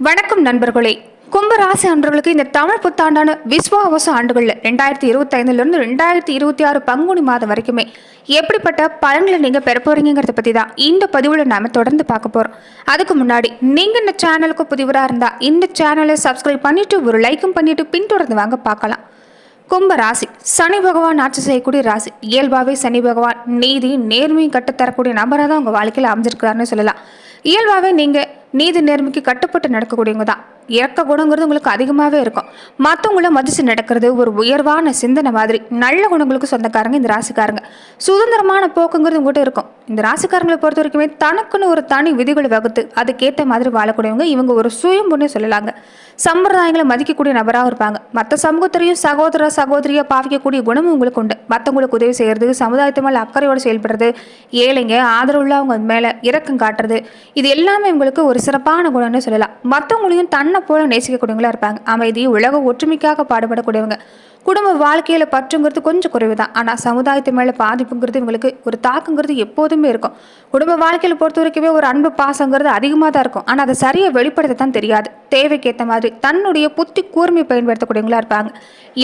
வணக்கம் நண்பர்களே. கும்பராசி அன்றர்களுக்கு இந்த தமிழ் புத்தாண்டான விஸ்வாவச ஆண்டுகளில் ரெண்டாயிரத்தி இருபத்தைந்துலேருந்து ரெண்டாயிரத்தி இருபத்தி ஆறு பங்குனி மாதம் வரைக்குமே எப்படிப்பட்ட பலன்களை நீங்கள் பெற போகிறீங்கிறத பற்றி தான் இந்த பதிவில் நாம் தொடர்ந்து பார்க்க போகிறோம் அதுக்கு முன்னாடி நீங்கள் இந்த சேனலுக்கு புதிவராக இருந்தால் இந்த சேனலை சப்ஸ்கிரைப் பண்ணிவிட்டு ஒரு லைக்கும் பண்ணிவிட்டு பின்தொடர்ந்து வாங்க பார்க்கலாம். கும்ப ராசி சனி பகவான் ஆட்சி செய்யக்கூடிய ராசி. இயல்பாகவே சனி பகவான் நீதி நேர்மையும் கட்டுத்தரக்கூடிய நபராக தான் உங்கள் வாழ்க்கையில் அமைஞ்சிருக்கிறாருன்னு சொல்லலாம். இயல்பாகவே நீங்கள் நீதி நேர்மைக்கு கட்டுப்பட்டு நடக்கக்கூடியவங்க தான். இறக்க குணங்கிறது உங்களுக்கு அதிகமாகவே இருக்கும். மற்றவங்கள மதித்து நடக்கிறது ஒரு உயர்வான சிந்தனை மாதிரி நல்ல குணங்களுக்கு சொந்தக்காரங்க இந்த ராசிக்காரங்க. சுதந்திரமான போக்குங்கிறது உங்கள்கிட்ட இருக்கும். இந்த ராசிக்காரங்களை பொறுத்த வரைக்குமே தனக்குன்னு ஒரு தனி விதிகளை வகுத்து அதுக்கேற்ற மாதிரி வாழக்கூடியவங்க இவங்க ஒரு சுயம்புன்னு சொல்லலாங்க. சம்பிரதாயங்களை மதிக்கக்கூடிய நபராக இருப்பாங்க. மற்ற சமூகத்திலையும் சகோதர சகோதரியாக பாவிக்கக்கூடிய குணமும் உங்களுக்கு உண்டு. மற்றவங்களுக்கு உதவி செய்கிறது சமுதாயத்து மேலே அக்கறையோடு செயல்படுறது ஏழைங்க ஆதரவுள்ளவங்க மேலே இரக்கம் காட்டுறது இது எல்லாமே உங்களுக்கு ஒரு சிறப்பான குணம்னு சொல்லலாம். மற்றவங்களையும் தன் தன்னை போல நேசிக்கக்கூடியவங்களாக இருப்பாங்க. அமைதி உலக ஒற்றுமைக்காக பாடுபடக்கூடியவங்க. குடும்ப வாழ்க்கையில் பற்றுங்கிறது கொஞ்சம் குறைவு தான் ஆனால் சமுதாயத்து மேலே பாதிப்புங்கிறது இவங்களுக்கு ஒரு தாக்குங்கிறது எப்போதுமே இருக்கும். குடும்ப வாழ்க்கையில் பொறுத்த வரைக்குமே ஒரு அன்பு பாசங்கிறது அதிகமாக தான் இருக்கும். ஆனால் அதை சரியாக வெளிப்படுத்த தான் தெரியாது. தேவைக்கேற்ற மாதிரி தன்னுடைய புத்தி கூர்மையை பயன்படுத்தக்கூடியவங்களா இருப்பாங்க.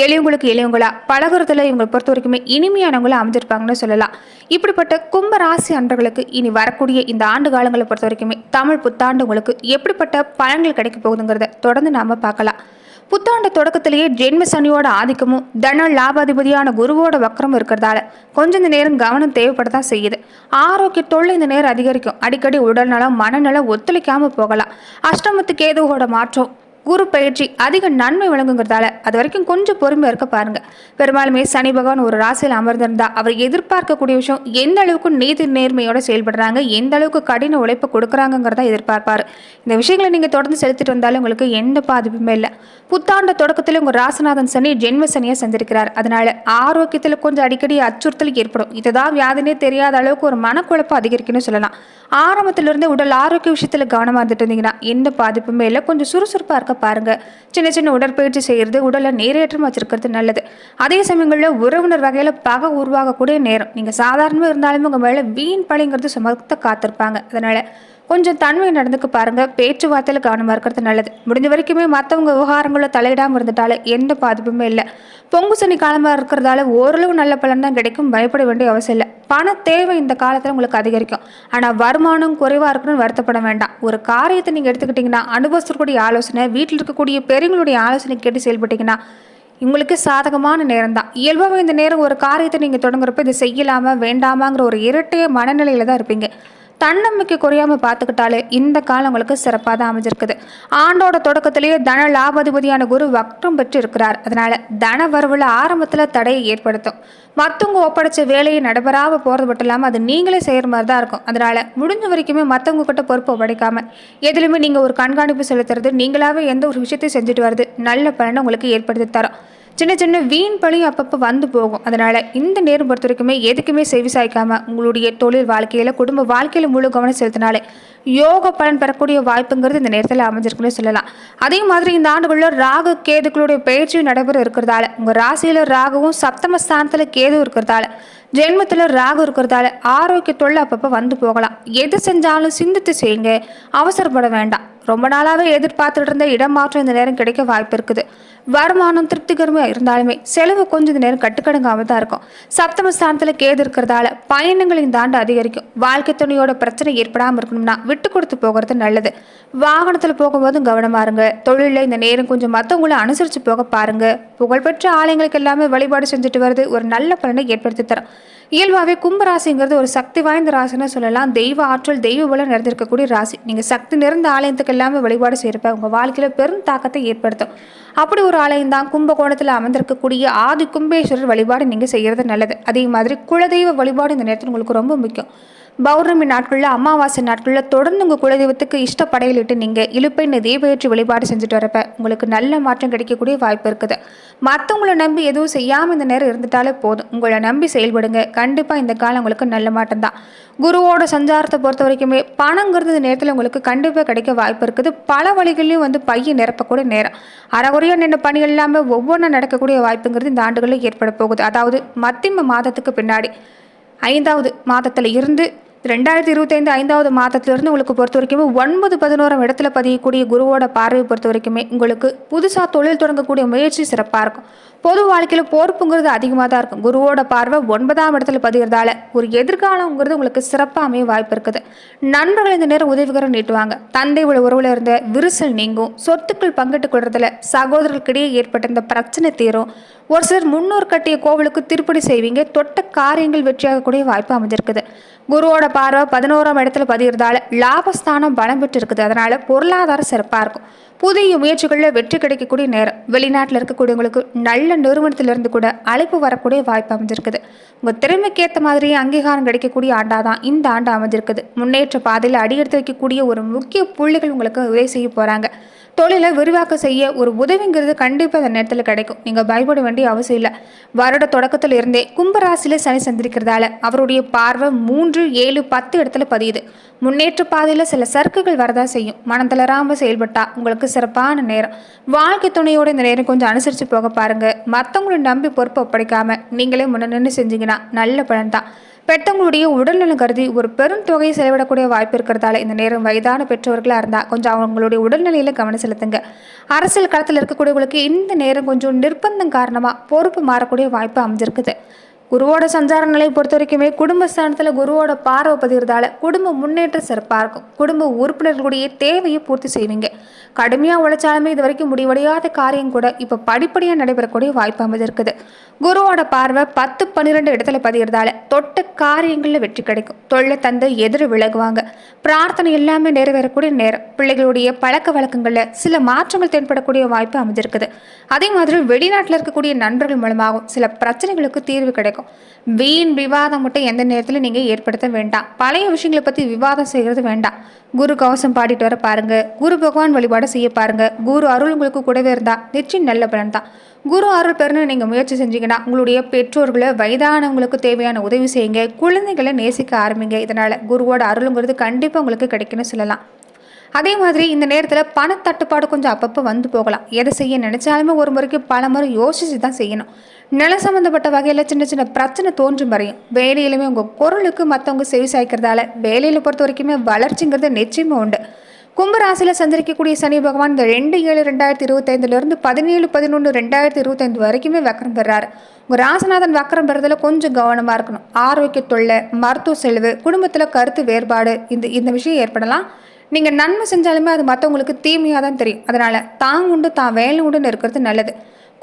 எளியவங்களுக்கு எளியவங்களா பழகுறதுல இவங்களை பொறுத்த வரைக்குமே இனிமையானவங்களாக அமைஞ்சிருப்பாங்கன்னு சொல்லலாம். இப்படிப்பட்ட கும்ப ராசி அன்றர்களுக்கு இனி வரக்கூடிய இந்த ஆண்டு காலங்களை பொறுத்த வரைக்குமே தமிழ் புத்தாண்டு உங்களுக்கு எப்படிப்பட்ட பலன்கள் கிடைக்க போகுதுங்கிறத தொடர்ந்து நாம பார்க்கலாம். புத்தாண்டு தொடக்கத்திலேயே ஜென்ம சனியோட ஆதிக்கமும் தன லாபாதிபதியான குருவோட வக்கரம் இருக்கிறதால கொஞ்சம் இந்த நேரம் கவனம் தேவைப்பட தான் செய்யுது. ஆரோக்கிய தொல்லை இந்த நேரம் அதிகரிக்கும். அடிக்கடி உடல்நலம் மனநலம் ஒத்துழைக்காமல் போகலாம். அஷ்டமத்து கேதுவோட மாற்றம் குரு பயிற்சி அதிக நன்மை வழங்குங்கிறதால அது வரைக்கும் கொஞ்சம் பொறுமையாக இருக்க பாருங்க. பெரும்பாலுமே சனி பகவான் ஒரு ராசியில் அமர்ந்திருந்தா அவர் எதிர்பார்க்கக்கூடிய விஷயம் எந்த அளவுக்கு நீதி நேர்மையோடு செயல்படுறாங்க எந்த அளவுக்கு கடின உழைப்பு கொடுக்குறாங்கிறத எதிர்பார்ப்பார். இந்த விஷயங்களை நீங்கள் தொடர்ந்து செலுத்திட்டு வந்தாலும் உங்களுக்கு எந்த பாதிப்புமே இல்லை. புத்தாண்டு தொடக்கத்தில் உங்கள் ராசநாதன் சனி ஜென்ம சனியாக சந்திருக்கிறார் அதனால ஆரோக்கியத்தில் கொஞ்சம் அடிக்கடி அச்சுறுத்தல் ஏற்படும். இதுதான் வியாதினே தெரியாத அளவுக்கு ஒரு மனக்குழப்பம் அதிகரிக்குன்னு சொல்லலாம். ஆரம்பத்திலிருந்து உடல் ஆரோக்கிய விஷயத்தில் கவனமாக இருந்துட்டு இருந்தீங்கன்னா எந்த பாதிப்புமே இல்லை. கொஞ்சம் சுறுசுறுப்பாக இருக்க பாருங்க. சின்ன சின்ன உடற்பயிற்சி செய்கிறது உடலை நேரேற்றம் வச்சிருக்கிறது நல்லது. அதே சமயங்களில் உறவினர் வகையில் பகை உருவாகக்கூடிய நேரம். நீங்கள் சாதாரணமாக இருந்தாலுமே உங்கள் மேலே வீண் பழிங்கிறது சுமத்த காத்திருப்பாங்க. அதனால் கொஞ்சம் தன்மை நடந்துக்க பாருங்க. பேச்சுவார்த்தையில் கவனமாக இருக்கிறது நல்லது. முடிஞ்ச வரைக்குமே மற்றவங்க விவகாரங்களில் தலையிடாமல் இருந்துட்டாலே எந்த பாதிப்புமே இல்லை. பொங்கு சனி காலமாக இருக்கிறதால ஓரளவு நல்ல பலன் தான் கிடைக்கும். பயப்பட வேண்டிய அவசியம் இல்லை. பண தேவை இந்த காலத்தில் உங்களுக்கு அதிகரிக்கும். ஆனால் வருமானம் குறைவாக இருக்கணும்னு வருத்தப்பட வேண்டாம். ஒரு காரியத்தை நீங்கள் எடுத்துக்கிட்டிங்கன்னா அனுபவத்திற்குரிய ஆலோசனை வீட்டில் இருக்கக்கூடிய பெரியவங்களுடைய ஆலோசனை கேட்டு செயல்பட்டிங்கன்னா உங்களுக்கு சாதகமான நேரம் தான். இயல்பாகவே இந்த நேரம் ஒரு காரியத்தை நீங்கள் தொடங்குறப்ப இது செய்யலாமா வேண்டாமாங்கிற ஒரு இரட்டைய மனநிலையில் தான் இருப்பீங்க. தன்னம்பிக்கை குறையாம பார்த்துக்கிட்டாலே இந்த காலம் உங்களுக்கு சிறப்பாக தான் அமைஞ்சிருக்குது. ஆண்டோட தொடக்கத்திலேயே தன லாபாதிபதியான குரு வக்ரம் பெற்று இருக்கிறார் அதனால தன வரவுல ஆரம்பத்தில் தடையை ஏற்படுத்தும். மற்றவங்க ஒப்படைச்ச வேலையை நடைபெறாம போகிறது மட்டும் இல்லாமல் அது நீங்களே செய்கிற மாதிரி தான் இருக்கும். அதனால முடிஞ்ச வரைக்குமே மற்றவங்க கிட்ட பொறுப்பு ஒப்படைக்காமல் எதுலையுமே நீங்கள் ஒரு கண்காணிப்பு செலுத்துறது நீங்களாவே எந்த ஒரு விஷயத்தையும் செஞ்சுட்டு வருது நல்ல பலனை உங்களுக்கு ஏற்படுத்தி தரும். சின்ன சின்ன வீண் பழி அப்பப்போ வந்து போகும். அதனால் இந்த நேரம் பொறுத்த வரைக்குமே எதுக்குமே செவி சாய்க்காமல் உங்களுடைய தொழில் வாழ்க்கையில் குடும்ப வாழ்க்கையில் முழு கவனம் செலுத்தினாலே யோக பலன் பெறக்கூடிய வாய்ப்புங்கிறது இந்த நேரத்தில் அமைஞ்சிருக்குன்னு சொல்லலாம். அதே மாதிரி இந்த ஆண்டுகளில் ராகு கேதுக்களுடைய பயிற்சியும் நடைபெற இருக்கிறதால உங்கள் ராசியில் ராகுவும் சப்தம ஸ்தானத்தில் கேது இருக்கிறதால ஜென்மத்தில் ராகு இருக்கிறதால ஆரோக்கிய தொல்லை அப்பப்போ வந்து போகலாம். எது செஞ்சாலும் சிந்தித்து செய்யுங்க. அவசரப்பட வேண்டாம். ரொம்ப நாளாகவே எதிர்பார்த்துட்டு இருந்த இடமாற்றம் இந்த நேரம் கிடைக்க வாய்ப்பு இருக்குது. வருமானம் திருப்திகரமாக இருந்தாலுமே செலவு கொஞ்சம் இந்த நேரம் கட்டுக்கடுங்காமல் தான் இருக்கும். சப்தம ஸ்தானத்தில் கேது இருக்கிறதால பயணங்களின் இந்த அதிகரிக்கும். வாழ்க்கை துணையோட பிரச்சனை ஏற்படாமல் இருக்கணும்னா விட்டு கொடுத்து போகிறது நல்லது. வாகனத்தில் போகும்போதும் கவனமா இருங்க. தொழிலில் இந்த நேரம் கொஞ்சம் மற்றவங்கள அனுசரித்து போக பாருங்க. புகழ்பெற்ற ஆலயங்களுக்கு எல்லாமே வழிபாடு செஞ்சுட்டு வருது ஒரு நல்ல பலனை ஏற்படுத்தி தரும். இயல்பாகவே கும்பராசிங்கிறது ஒரு சக்தி வாய்ந்த ராசின்னு சொல்லலாம். தெய்வ ஆற்றல் தெய்வ பலம் நிறைந்திருக்கக்கூடிய ராசி. நீங்கள் சக்தி நிறைந்த ஆலயத்துக்கு எல்லாமே வழிபாடு செய்கிறப்ப உங்கள் வாழ்க்கையில் பெரும் தாக்கத்தை ஏற்படுத்தும். அப்படி ஒரு ஆலயம் தான் கும்பகோணத்தில் அமர்ந்திருக்கக்கூடிய ஆதி கும்பேஸ்வரர் வழிபாடு நீங்கள் செய்கிறது நல்லது. அதே மாதிரி குலதெய்வ வழிபாடு இந்த நேரத்தில் உங்களுக்கு ரொம்ப முக்கியம். பௌர்ணமி நாட்களில் அமாவாசை நாட்களில் தொடர்ந்து உங்கள் குலதெய்வத்துக்கு இஷ்ட நீங்கள் இழுப்பை தீபயற்றி வழிபாடு செஞ்சுட்டு வரப்ப உங்களுக்கு நல்ல மாற்றம் கிடைக்கக்கூடிய வாய்ப்பு இருக்குது. மற்றவங்கள நம்பி எதுவும் செய்யாமல் இந்த நேரம் இருந்துட்டாலே போதும். உங்களை நம்பி செயல்படுங்க. கண்டிப்பாக இந்த காலம் உங்களுக்கு நல்ல மாற்றம் தான். குருவோட சஞ்சாரத்தை பொறுத்த வரைக்குமே பணங்கிறது இந்த நேரத்தில் உங்களுக்கு கண்டிப்பாக கிடைக்க வாய்ப்பு இருக்குது. பல வழிகள்லையும் வந்து பையன் நிரப்பக்கூடிய நேரம். அறகுறையாக நின்ற பணிகள் எல்லாமே ஒவ்வொன்றும் நடக்கக்கூடிய வாய்ப்புங்கிறது இந்த ஆண்டுகளில் ஏற்பட போகுது. அதாவது மத்திம மாதத்துக்கு பின்னாடி ஐந்தாவது மாதத்தில் இருந்து ரெண்டாயிரத்தி இருபத்தைந்து ஐந்தாவது மாதத்திலிருந்து உங்களுக்கு பொறுத்த வரைக்குமே ஒன்பது பதினோராம் இடத்துல பதியக்கூடிய குருவோட பார்வையை பொறுத்த வரைக்குமே உங்களுக்கு புதுசாக தொழில் தொடங்கக்கூடிய முயற்சி சிறப்பாக இருக்கும். பொது வாழ்க்கையில் பொறுப்புங்கிறது அதிகமாக தான் இருக்கும். குருவோட பார்வை ஒன்பதாம் இடத்துல பதிகிறதால ஒரு எதிர்காலங்கிறது உங்களுக்கு சிறப்பாக அமைய வாய்ப்பு இருக்குது. நண்பர்கள் இந்த நேரம் உதவிகரம் நீட்டுவாங்க. தந்தை உள்ள உறவில் இருந்த விரிசல் நீங்கும். சொத்துக்கள் பங்கிட்டுக் கொள்றதுல சகோதரர்களுக்கிடையே ஏற்பட்ட இந்த பிரச்சனை தீரும். ஒரு சிலர் முன்னோர் கட்டிய கோவிலுக்கு திருப்படி செய்வீங்க. தொட்ட காரியங்கள் வெற்றியாகக்கூடிய வாய்ப்பு அமைஞ்சிருக்குது. குருவோட பார்வை பதினோராம் இடத்துல பதிகிறதால லாபஸ்தானம் பலம் பெற்று இருக்குது அதனால் பொருளாதாரம் சிறப்பாக இருக்கும். புதிய முயற்சிகளில் வெற்றி கிடைக்கக்கூடிய நேரம். வெளிநாட்டில் இருக்கக்கூடியவங்களுக்கு நல்ல நிறுவனத்திலிருந்து கூட அழைப்பு வரக்கூடிய வாய்ப்பு அமைஞ்சிருக்குது. உங்கள் திறமைக்கு ஏற்ற மாதிரி அங்கீகாரம் கிடைக்கக்கூடிய ஆண்டாக தான் இந்த ஆண்டு அமைஞ்சிருக்குது. முன்னேற்ற பாதையில் அடியெடுத்து வைக்கக்கூடிய ஒரு முக்கிய புள்ளிகள் உங்களுக்கு உதவி செய்ய போகிறாங்க தொழிலை விரிவாக்கம் செய்ய ஒரு உதவிங்கிறது கண்டிப்பாக அந்த நேரத்தில் கிடைக்கும். நீங்கள் பயப்பட வேண்டிய அவசியம் இல்லை. வருட தொடக்கத்தில் இருந்தே கும்பராசியில் சனி சந்திரிக்கிறதால அவருடைய பார்வை மூன்று ஏழு பத்து இடத்துல பதியுது. முன்னேற்ற பாதையில் சில சறுக்குகள் வரதா செய்யும். மனம் தளராமல் செயல்பட்டா உங்களுக்கு சிறப்பான நேரம். வாழ்க்கை துணையோட இந்த நேரம் கொஞ்சம் அனுசரித்து போக பாருங்கள் மற்றவங்களை நம்பி பொறுப்பை ஒப்படைக்காமல் நீங்களே முன்ன நின்று செஞ்சீங்கன்னா நல்ல பலன் தான். பெற்றவங்களுடைய உடல்நலம் கருதி ஒரு பெரும் தொகையை செலவிடக்கூடிய வாய்ப்பு இருக்கிறதால இந்த நேரம் வயதான பெற்றோர்களாக இருந்தால் கொஞ்சம் அவங்களுடைய உடல்நிலையில் கவனம் செலுத்துங்க. அரசியல் களத்தில் இருக்கக்கூடியவங்களுக்கு இந்த நேரம் கொஞ்சம் நிர்பந்தம் காரணமாக பொறுப்பு மாறக்கூடிய வாய்ப்பு அமைஞ்சிருக்குது. குருவோட சஞ்சார நிலையை பொறுத்த வரைக்குமே குடும்பஸ்தானத்தில் குருவோட பார்வை பதிகிறதால குடும்ப முன்னேற்றம் சிறப்பாக இருக்கும். குடும்ப உறுப்பினர்களுடைய தேவையை பூர்த்தி செய்வீங்க. கடுமையாக உழைச்சாலுமே இது வரைக்கும் முடிவடையாத காரியம் கூட இப்போ படிப்படியாக நடைபெறக்கூடிய வாய்ப்பு அமைஞ்சிருக்குது. குருவோட பார்வை பத்து பன்னிரெண்டு இடத்துல பதிகிறதால தொட்ட காரியங்களில் வெற்றி கிடைக்கும். தொழிலை தந்து எதிர் விலகுவாங்க. பிரார்த்தனை எல்லாமே நிறைவேறக்கூடிய நேரம். பிள்ளைகளுடைய பழக்க வழக்கங்களில் சில மாற்றங்கள் தென்படக்கூடிய வாய்ப்பு அமைஞ்சிருக்குது. அதே மாதிரி வெளிநாட்டில் இருக்கக்கூடிய நண்பர்கள் மூலமாகவும் சில பிரச்சனைகளுக்கு தீர்வு கிடைக்கும். வீண் விவாதம் மட்டும் எந்த நேரத்தில் நீங்கள் ஏற்படுத்த வேண்டாம். பழைய விஷயங்களை பற்றி விவாதம் செய்கிறது வேண்டாம். குரு கவசம் பாடிட்டு வர பாருங்க. குரு பகவான் வழிபாடு செய்ய பாருங்க. குரு அருள் உங்களுக்கு கூடவே இருந்தால் நிச்சயம் நல்ல பலன் தான். குரு அருள் பெறணும் நீங்கள் முயற்சி செஞ்சீங்கன்னா உங்களுடைய பெற்றோர்களை வயதானவங்களுக்கு தேவையான உதவி செய்யுங்க. குழந்தைகளை நேசிக்க ஆரம்பிங்க. இதனால் குருவோட அருளுங்கிறது கண்டிப்பாக உங்களுக்கு கிடைக்குன்னு சொல்லலாம். அதே மாதிரி இந்த நேரத்தில் பணத்தட்டுப்பாடு கொஞ்சம் அப்பப்போ வந்து போகலாம். எதை செய்ய நினச்சாலுமே ஒரு முறைக்கு பல முறை யோசித்து தான் செய்யணும். நில சம்மந்தப்பட்ட வகையில் சின்ன சின்ன பிரச்சனை தோன்றும் வரையும் வேலையிலுமே உங்கள் பொருளுக்கு மற்றவங்க செவி சாய்க்கிறதால வேலையில் பொறுத்த வரைக்குமே வளர்ச்சிங்கிறது நிச்சயமாக உண்டு. கும்பராசியில் சந்திரிக்கக்கூடிய சனி பகவான் இந்த ரெண்டு ஏழு ரெண்டாயிரத்தி இருபத்தைந்துலேருந்து பதினேழு பதினொன்று ரெண்டாயிரத்தி இருபத்தைந்து வரைக்குமே வக்கரம் பெறாரு. உங்கள் ராசநாதன் வக்கரம் பெறதில் கொஞ்சம் கவனமாக இருக்கணும். ஆரோக்கிய தொல்லை மருத்துவ செலவு குடும்பத்தில் கருத்து வேறுபாடு இந்த இந்த விஷயம் ஏற்படலாம். நீங்கள் நன்மை செஞ்சாலுமே அது மற்றவங்களுக்கு தீமையாக தான் தெரியும். அதனால் தான் உண்டு தான் வேலை உண்டுன்னு இருக்கிறது நல்லது.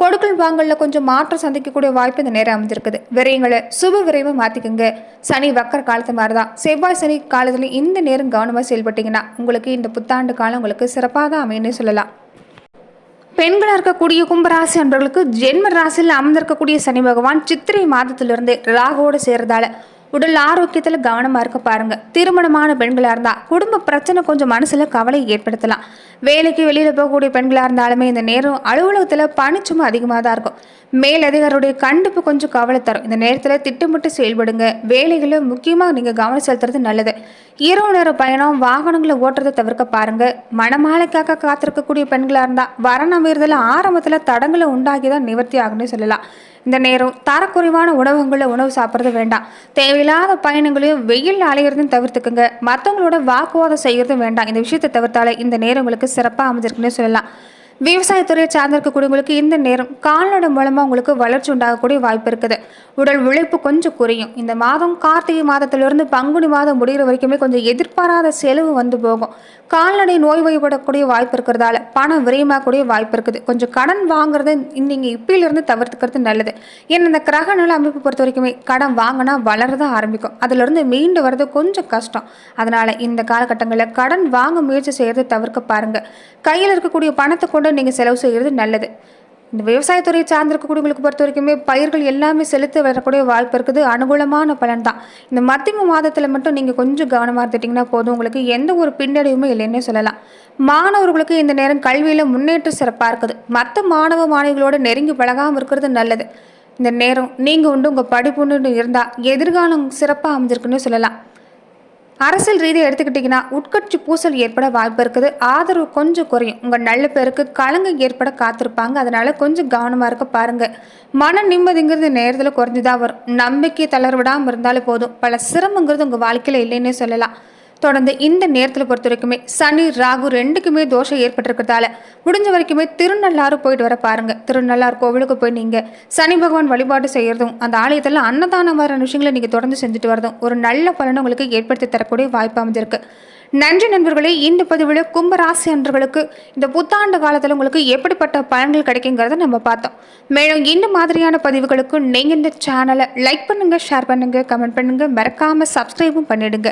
கொடுக்கல் வாங்கலில் கொஞ்சம் மாற்றம் சந்திக்கக்கூடிய வாய்ப்பு இந்த நேரம் அமைஞ்சிருக்குது. விரயங்களை சுப விரைவை மாற்றிக்கோங்க சனி வக்கர காலத்து மாதிரி தான் செவ்வாய் சனி காலத்துல இந்த நேரம் கவனமாக செயல்பட்டீங்கன்னா உங்களுக்கு இந்த புத்தாண்டு காலம் உங்களுக்கு சிறப்பாக தான் அமையுன்னு சொல்லலாம். பெண்களாக இருக்கக்கூடிய கும்பராசி அன்பர்களுக்கு ஜென்ம ராசியில் அமர்ந்திருக்கக்கூடிய சனி பகவான் சித்திரை மாதத்திலிருந்து ராகுவோடு சேர்றதால உடல் ஆரோக்கியத்தில் கவனமாக இருக்க பாருங்க. திருமணமான பெண்களாக இருந்தால் குடும்ப பிரச்சனை கொஞ்சம் மனசில் கவலை ஏற்படுத்தலாம். வேலைக்கு வெளியில் போகக்கூடிய பெண்களாக இருந்தாலுமே இந்த நேரம் அலுவலகத்தில் பணிச்சுமை அதிகமாக தான் இருக்கும். மேலதிகாரியுடைய கண்டிப்பு கொஞ்சம் கவலை தரும். இந்த நேரத்தில் திட்டமிட்டு செயல்படுங்க. வேலைகளை முக்கியமாக நீங்கள் கவனம் செலுத்துறது நல்லது. இரவு நேர பயணம் வாகனங்களை ஓட்டுறதை தவிர்க்க பாருங்க. மணமாலைக்காக காத்திருக்கக்கூடிய பெண்களாக இருந்தால் வரண அமைறதில் ஆரம்பத்தில் தடங்களை உண்டாகி தான் நிவர்த்தி ஆகும்னு சொல்லலாம். இந்த நேரம் தரக்குறைவான உணவகங்களில் உணவு சாப்பிட்றது வேண்டாம். தேவையில்லாத பயணங்களையும் வெயில் அலையிறதும் தவிர்த்துக்குங்க. மற்றவங்களோட வாக்குவாதம் செய்கிறதும் வேண்டாம். இந்த விஷயத்தை தவிர்த்தாலே இந்த நேரம் உங்களுக்கு சிறப்பாக அமைஞ்சிருக்குன்னே சொல்லலாம். விவசாயத்துறையை சார்ந்திருக்கக்கூடியவங்களுக்கு இந்த நேரம் கால்நடை மூலமாக உங்களுக்கு வளர்ச்சி உண்டாகக்கூடிய வாய்ப்பு இருக்குது. உடல் உழைப்பு கொஞ்சம் குறையும். இந்த மாதம் கார்த்திகை மாதத்திலிருந்து பங்குனி மாதம் முடிகிற வரைக்குமே கொஞ்சம் எதிர்பாராத செலவு வந்து போகும். கால்நடை நோய்வாய்ப்படக்கூடிய வாய்ப்பு இருக்கிறதால பணம் விரயமாகக்கூடிய வாய்ப்பு இருக்குது. கொஞ்சம் கடன் வாங்குறது நீங்கள் இப்பிலிருந்து தவிர்த்துக்கிறது நல்லது. ஏன்னா இந்த கிரக நில அமைப்பு பொறுத்த வரைக்குமே கடன் வாங்கினா வளரதான் ஆரம்பிக்கும். அதிலிருந்து மீண்டு வர்றது கொஞ்சம் கஷ்டம். அதனால் இந்த காலகட்டங்களில் கடன் வாங்க முயற்சி செய்கிறது தவிர்க்க பாருங்கள் கையில் இருக்கக்கூடிய பணத்தை கொண்டு நீங்கள் செலவு செய்கிறது நல்லது. இந்த விவசாயத்துறையை சார்ந்திருக்கக்கூடியவங்களுக்கு பொறுத்த வரைக்குமே பயிர்கள் எல்லாமே செலுத்து வரக்கூடிய வாய்ப்பு இருக்குது. அனுகூலமான பலன் தான். இந்த மத்தியம மாதத்தில் மட்டும் நீங்கள் கொஞ்சம் கவனமாக இருந்துட்டிங்கன்னா போதும். உங்களுக்கு எந்த ஒரு பின்னடைவுமே இல்லைன்னே சொல்லலாம். மாணவர்களுக்கு இந்த நேரம் கல்வியில் முன்னேற்றம் சிறப்பாக இருக்குது. மற்ற மாணவ மாணவிகளோடு நெருங்கி பழகாமல் இருக்கிறது நல்லது. இந்த நேரம் நீங்கள் உண்டு உங்கள் படிப்புன்னு இருந்தால் எதிர்காலம் சிறப்பாக அமைஞ்சிருக்குன்னு சொல்லலாம். அரசியல் ரீதியாக எடுத்துக்கிட்டிங்கன்னா உட்கட்சி பூசல் ஏற்பட வாய்ப்பு இருக்குது. ஆதரவு கொஞ்சம் குறையும். உங்கள் நல்ல பேருக்கு களங்கம் ஏற்பட காத்திருப்பாங்க. அதனால் கொஞ்சம் கவனமாக இருக்க பாருங்க. மன நிம்மதிங்கிறது நேரத்தில் குறைஞ்சு தான் வரும். நம்பிக்கை தளர்விடாமல் இருந்தாலே போதும். பல சிரமங்கிறது உங்கள் வாழ்க்கையில் இல்லைன்னே சொல்லலாம். தொடர்ந்து இந்த நேரத்தில் பொறுத்த வரைக்குமே சனி ராகு ரெண்டுக்குமே தோஷம் ஏற்பட்டிருக்கிறதால முடிஞ்ச வரைக்குமே திருநள்ளாறு போயிட்டு வர பாருங்க. திருநள்ளார் கோவிலுக்கு போய் நீங்க சனி பகவான் வழிபாடு செய்யறதும் அந்த ஆலயத்தில் அன்னதானம் வர விஷயங்களை நீங்க தொடர்ந்து செஞ்சுட்டு வரதும் ஒரு நல்ல பலனை உங்களுக்கு ஏற்படுத்தி தரக்கூடிய வாய்ப்பு அமைஞ்சிருக்கு. நன்றி நண்பர்களே இந்த பதிவில் கும்பராசி அன்றர்களுக்கு இந்த புத்தாண்டு காலத்தில் உங்களுக்கு எப்படிப்பட்ட பலன்கள் கிடைக்குங்கிறத நம்ம பார்த்தோம். மேலும் இந்த மாதிரியான பதிவுகளுக்கு நீங்கள் இந்த சேனலை லைக் பண்ணுங்கள் ஷேர் பண்ணுங்கள் கமெண்ட் பண்ணுங்கள் மறக்காமல் சப்ஸ்கிரைபும் பண்ணிடுங்க.